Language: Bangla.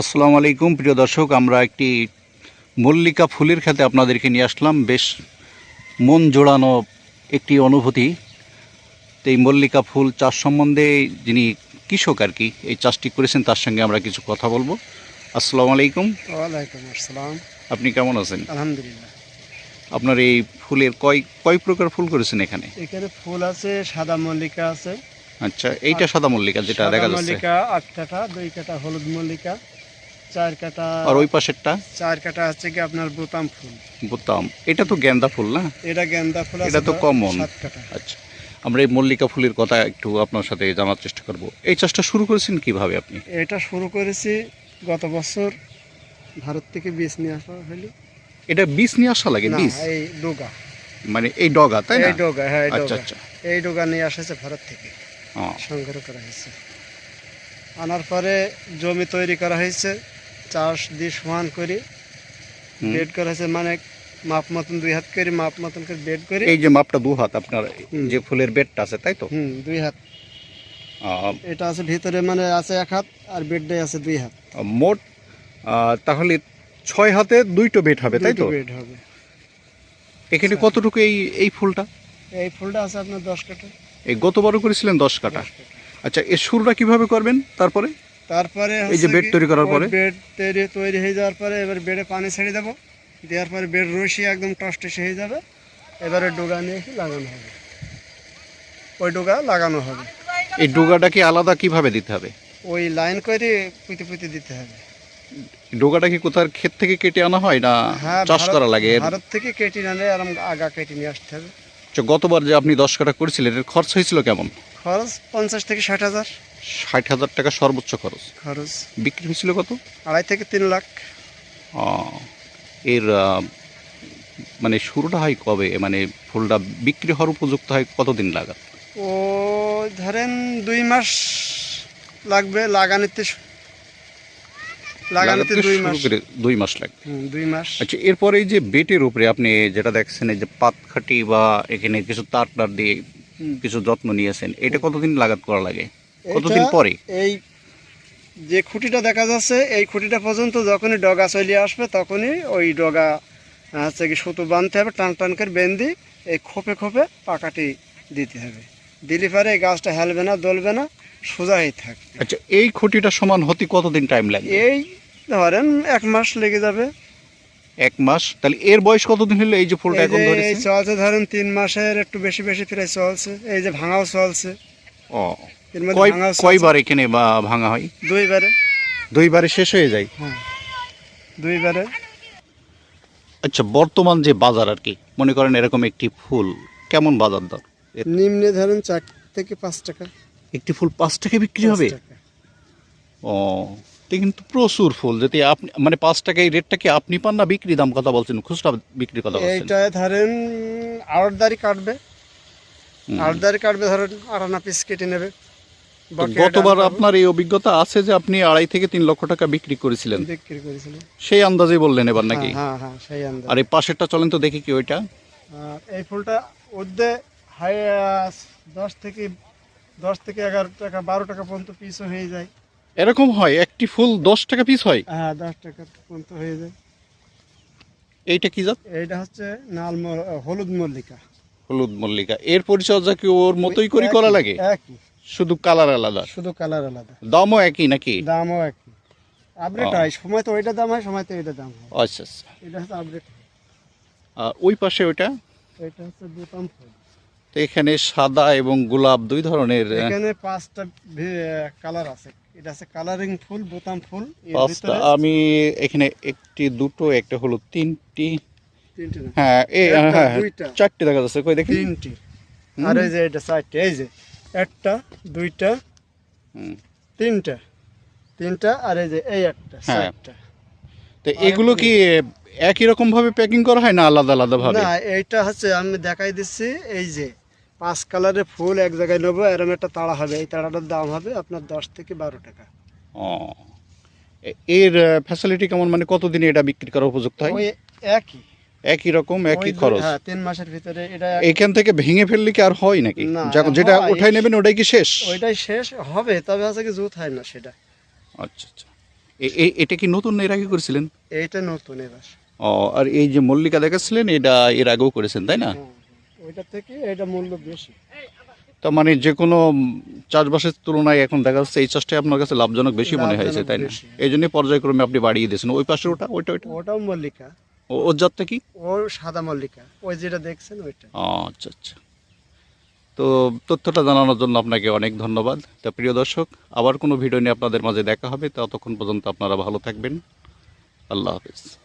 আসসালামু আলাইকুম প্রিয় দর্শক। আমরা একটি মল্লিকা ফুলের খেতে আপনাদেরকে নিয়ে আসলাম। বেশ মন জোড়ানো একটি অনুভূতি। তো এই মল্লিকা ফুল চাষ সম্বন্ধে যিনি কৃষক আর কি এই চাষটি করেছেন তার সঙ্গে আমরা কিছু কথা বলব। আসসালামু আলাইকুম। ওয়ালাইকুম আসসালাম। আপনি কেমন আছেন? আলহামদুলিল্লাহ। আপনার এই ফুলের কয় কয় প্রকার ফুল করেছেন এখানে? এখানে ফুল আছে সাদা মল্লিকা আছে। আচ্ছা এইটা সাদা মল্লিকা যেটা দেখা যাচ্ছে। মল্লিকা আট কাটা দুই কাটা হলুদ মল্লিকা। চার কাটা আর ওই পাশেরটা? চার কাটা হচ্ছে কি আপনার বোতাম ফুল। বোতাম। এটা তো গেন্দা ফুল না? এটা গেন্দা ফুল এটা তো common। আচ্ছা। আমরা এই মল্লিকা ফুলের কথা একটু আপনার সাথে জানার চেষ্টা করব। এই চাষটা শুরু করেছেন কীভাবে আপনি? এটা শুরু করেছি গত বছর ভারত থেকে বীজ নিয়ে আসা হলো। এটা বীজ নিয়ে আসা লাগে? বীজ? এই ডোগা। মানে এই ডগা তাই না? এই ডোগা হ্যাঁ আচ্ছা আচ্ছা। এই ডোগা নিয়ে আসেছে ভারত থেকে। সংগ্রহ করা হয়েছে। আনার পরে জমি তৈরি করা হয়েছে। চাষ দিয়ে সমান করে। বেড করা হয়েছে মানে মাপ মতন দুই হাত করে মাপ মতন করে বেড করে। এই যে মাপটা দু হাত আপনার যে ফুলের বেডটা আছে তাই তো? হুম দুই হাত। এটা আছে ভিতরে মানে আছে এক হাত আর বেডটাই আছে দুই হাত। মোট তাহলে ছয় হাতে দুইটো বেড হবে তাই তো? বেড হবে। এখানে কতটুকু এই এই ফুলটা? এই ফুলটা আছে আপনার দশ কাটা এই গতবারও করেছিলেন দশ কাটা। আচ্ছা এর শুরুটা কীভাবে করবেন তারপরে? তারপরে এই যে বেড তৈরি করার পরে? বেড তৈরি তৈরি হয়ে যাওয়ার পরে এবার বেডে পানি ছেড়ে দেবো। দেওয়ার পরে বেড রসি একদম টসটসে হয়ে যাবে। এবারে ডোগা নিয়ে লাগানো হবে। ওই ডোগা লাগানো হবে। এই ডোগাটা কি আলাদা কীভাবে দিতে হবে? ওই লাইন করে পুঁতে পুঁতে দিতে হবে। ডোগাটা কি কোথার ক্ষেত থেকে কেটে আনা হয় না হ্যাঁ চাষ করা লাগে? ভারত থেকে কেটে নিলে আর আগা কেটে নিয়ে আসতে হবে। আচ্ছা, গতবার যে আপনি দশ কাটা করেছিলেন এর খরচ হয়েছিল কেমন? খরচ পঞ্চাশ থেকে ষাট হাজার। ষাট হাজার টাকা সর্বোচ্চ খরচ। খরচ। বিক্রি হয়েছিল কত? আড়াই থেকে তিন লাখ। এর মানে শুরুটা হয় কবে? মানে ফুলটা বিক্রি হওয়ার উপযুক্ত হয় কতদিন লাগাত? ও ধরেন দুই মাস লাগবে লাগানিতে লাগানিতে দুই মাস। দুই মাস লাগবে। দুই মাস। আচ্ছা এরপরে এই যে বেটের উপরে আপনি যেটা দেখছেন এই যে পাতখাটি বা এখানে কিছু তার টার দিয়ে কিছু যত্ন নিয়েছেন এটা কতদিন লাগাত করা লাগে? কতদিন পরে এই যে খুঁটিটা দেখা যাচ্ছে এই খুঁটিটা পর্যন্ত যখনই ডগা চলে আসবে তখনই ওই ডগা হচ্ছে কি সুতো বাঁধতে হবে টান টান করে বেঁধে এই খোপে খোপে পাকাটি দিতে হবে। দিলে পরে এই গাছটা হেলবে না দলবে না সোজা হয়ে থাকবে। আচ্ছা এই খুঁটিটা সমান হতে কতদিন টাইম লাগে এই ধরেন এক মাস লেগে যাবে। এক মাস? তাহলে এর বয়স কতদিন হলো এই যে ফুলটা এখন যে এই চলছে ধরেন তিন মাসের একটু বেশি বেশি প্রায় চলছে। এই যে ভাঙাও চলছে। ও এর মধ্যে কয় কয়বার এখানে বা ভাঙা হয়? দুইবারে। দুইবারে শেষ হয়ে যায়? হ্যাঁ। দুইবারে। আচ্ছা বর্তমান যে বাজার আর কি মনে করেন এরকম একটি ফুল কেমন বাজার দর? এর নিম্নে ধরেন চার থেকে পাঁচ টাকা। একটি ফুল পাঁচ টাকা বিক্রি হবে? পাঁচ টাকা। ও তো কিন্তু প্রচুর ফুল যদি আপনি মানে পাঁচ টাকা এই রেটটা কি আপনি পান না বিক্রি দাম কথা বলছেন খুচরা বিক্রির কথা বলছেন? এইটায় ধরেন আড়তদারি কাটবে। হুম। আড়তদারি কাটবে ধরেন আড়ানা পিস কেটে নেবে। গতবার আপনার এই অভিজ্ঞতা আছে যে আপনি আড়াই থেকে তিন লক্ষ টাকা বিক্রি করেছিলেন। বিক্রি করেছিল সেই আন্দাজে বললেন এবার নাকি? হ্যাঁ হ্যাঁ হ্যাঁ সেই আন্দাজ। আর এই পাশেরটা চলেন তো দেখি কি ওইটা। এই ফুলটা উদ্দে হাই দশ থেকে দশ থেকে এগারো টাকা বারো টাকা পর্যন্ত পিসও হয়ে যায়। এরকম হয়? একটি ফুল দশ টাকা পিস হয়? হ্যাঁ দশ টাকা পর্যন্ত হয়ে যায়। এইটা কি জাত? এইটা হচ্ছে নাল হলুদ মল্লিকা। হলুদ মল্লিকা। এর পরিচর্যা কি ওর মতোই করে করা লাগে? একই। শুধু কালার আলাদা? শুধু কালার আলাদা। দামও একই নাকি? দামও একই। আপডেট হয় সময় তো ওইটা দাম হয় সময় তো এইটা দাম হয়। আচ্ছা আচ্ছা। এটা হচ্ছে আপডেট আহ, ওই পাশে ওইটা? এটা হচ্ছে বোতাম ফুল তো এখানে সাদা এবং গোলাপ দুই ধরনের এখানে পাঁচটা কালার আছে। এটা আছে কালারিং ফুল বোতাম ফুল। পাঁচটা আমি এখানে একটি দুটো একটা হলো তিনটি। হ্যাঁ এই হ্যাঁ হ্যাঁ। চারটে দেখা যাচ্ছে কই দেখি। তিনটি। আর এই যে এটা চারটে এই যে। একটা দুইটা তিনটা। তিনটা আর এই যে এই একটা হ্যাঁ। চারটা তো এগুলো কি একই রকম ভাবে প্যাকিং করা হয় না আলাদা আলাদা ভাবে না এইটা হচ্ছে আমি দেখাই দিচ্ছি এই যে পাঁচ কালারের ফুল এক জায়গায় নেব এরম একটা তাড়া হবে। এই তাড়াটার দাম হবে আপনার দশ থেকে বারো টাকা। ও। এর ফ্যাসিলিটি কেমন? মানে কতদিনে এটা বিক্রি করা উপযুক্ত হয়? একই। একই রকম একই খরচ। হ্যাঁ তিন মাসের ভিতরে এটা এখান থেকে ভেঙে ফেললে কি আর হয় নাকি? যেটা। উঠাই নেবেন ওটাই কি শেষ? ওইটাই শেষ হবে তবে আছে কি জুত হয় না সেটা। আচ্ছা আচ্ছা। এটা কি নতুন এর আগে করেছিলেন? এইটা নতুন এবার। ও আর এই যে মল্লিকা দেখাচ্ছিলেন এটা এর আগেও করেছেন তাই না? ওইটা থেকে এটা মূল্য বেশি। তার মানে যে কোনো চাষবাসের তুলনায় এখন দেখা যাচ্ছে এই চাষটাই আপনার কাছে লাভজনক বেশি মনে হয়েছে তাই না? এই জন্যই পর্যায়ক্রমে আপনি বাড়িয়ে দিয়েছেন। ওই পাশে ওটা ওইটা ওইটা? ওটাও মল্লিকা। ওর জাতটা কি? ওর সাদা মল্লিকা। ওই যেটা দেখছেন ওইটা। আচ্ছা আচ্ছা। তো তথ্যটা জানানোর জন্য আপনাকে অনেক ধন্যবাদ। তা প্রিয় দর্শক আবার কোনো ভিডিও নিয়ে আপনাদের মাঝে দেখা হবে। ততক্ষণ পর্যন্ত আপনারা ভালো থাকবেন। আল্লাহ হাফিজ।